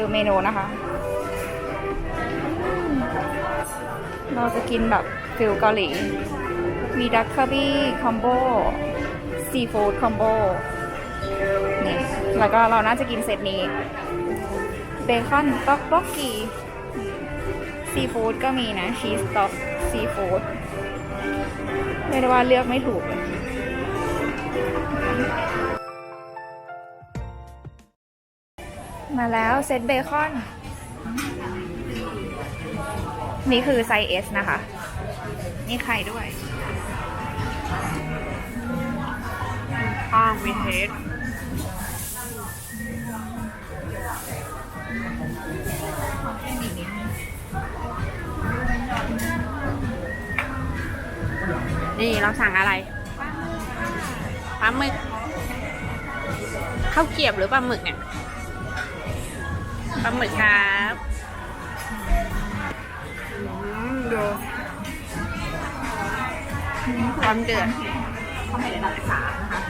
ดูเมนูนะคะ เราจะกินแบบฟิลเกาหลี มีดักคาบี้คอมโบซีฟู้ดคอมโบนี่แล้วก็เราน่าจะกินเซตนี้เบคอนต็อกบ็อกกี้ซีฟู้ดก็มีนะชีสต็อกซีฟู้ดเรียกได้ว่าเลือกไม่ถูก มาแล้วเซตเบคอน นี่คือไซส์ S นะคะ นี่ไข่ด้วยข้าววิเทสนี่เราสั่งอะไรปลาหมึกข้าวเกรียบหรือปลาหมึกเนี่ย ปลาหมึกครับอืมดูความเดือดเขาไม่ได้ระดับสามนะคะ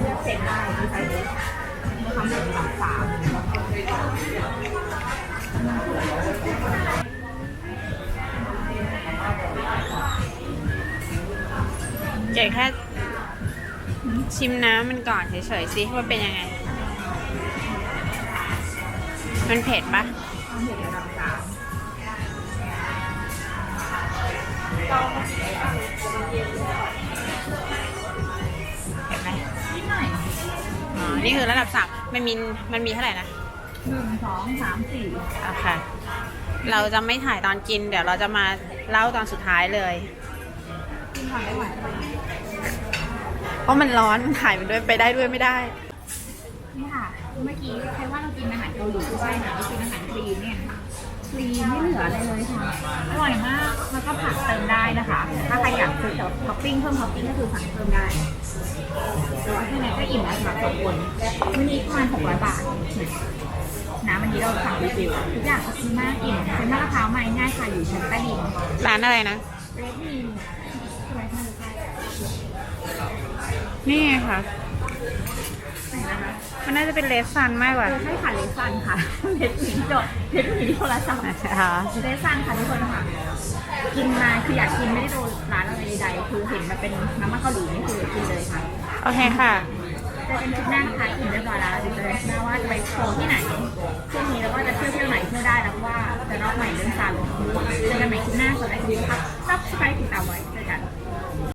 เลือกเซ็ตได้ที่ไซส์ S เขาไม่ได้ระดับสามเจ๊แค่ชิมน้ำมันก่อนเฉยๆสิว่าเป็นยังไง มันเผ็ดปะเขาไม่ได้ระดับสามเผ็ดไหมนิดหน่อยอ๋อ นี่คือระดับสามมันมีมันมีเท่าไหร่นะหนึ่งสองสามสี่โอเคเราจะไม่ถ่ายตอนกิน เดี๋ยวเราจะมาเล่าตอนสุดท้ายเลยกินก่อนได้ไหมเพราะมันร้อนมันถ่ายไปด้วยไปได้ด้วยไม่ได้ นี่ค่ะ เมื่อกี้ใครว่าเรากินอาหารเกาหลีใช่ไหมเรากินอาหารคลีนเนี่ยคลีนไม่เหลืออะไรเลยค่ะอร่อยมากแล้วก็ผักเติมได้นะคะ ถ้าใครอยากซื้อแต่ท็อปปิ้งเพิ่มท็อปปิ้งก็คือสั่งเพิ่มได้แต่ว่าที่ไหนก็อิ่มแล้วสำหรับสองคนวันนี้ประมาณ600บาทน้ำอันนี้เราสั่งรีวิวทุกอย่างก็คือมากอิ่มเป็นมะพร้าวใหม่ง่ายค่ะอยู่ชั้นใต้ดินร้านอะไรนะเรดมีใช่ไหมคะนี่ไงค่ะไหนนะคะ มันน่าจะเป็นเลสซันมากกว่าเออใช่ค่ะเลซันค่ะเลสมีจดเลสมีโทรศัพท์ค่ะเลซันค่ะทุกคนค่ะกินมาคืออยากกินไม่ได้โดนร้านอะไรใดๆคือเห็นมันเป็นน้ำมันเกาหลีนี่คือกินเลยค่ะโอเคค่ะเจอกันคลิปหน้านะคะอิ่มเรียบร้อยแล้วเดี๋ยวเจอกันคลิปหน้าว่าจะไปโชว์ที่ไหนช่วงนี้แล้วว่าจะเที่ยวเที่ยวไหนเที่ยวได้แล้วเพราะว่าจะรอบใหม่เรื่องซาลงเจอกันใหม่คลิปหน้าสวัสดีครับซับสไครต์ติดตามไว้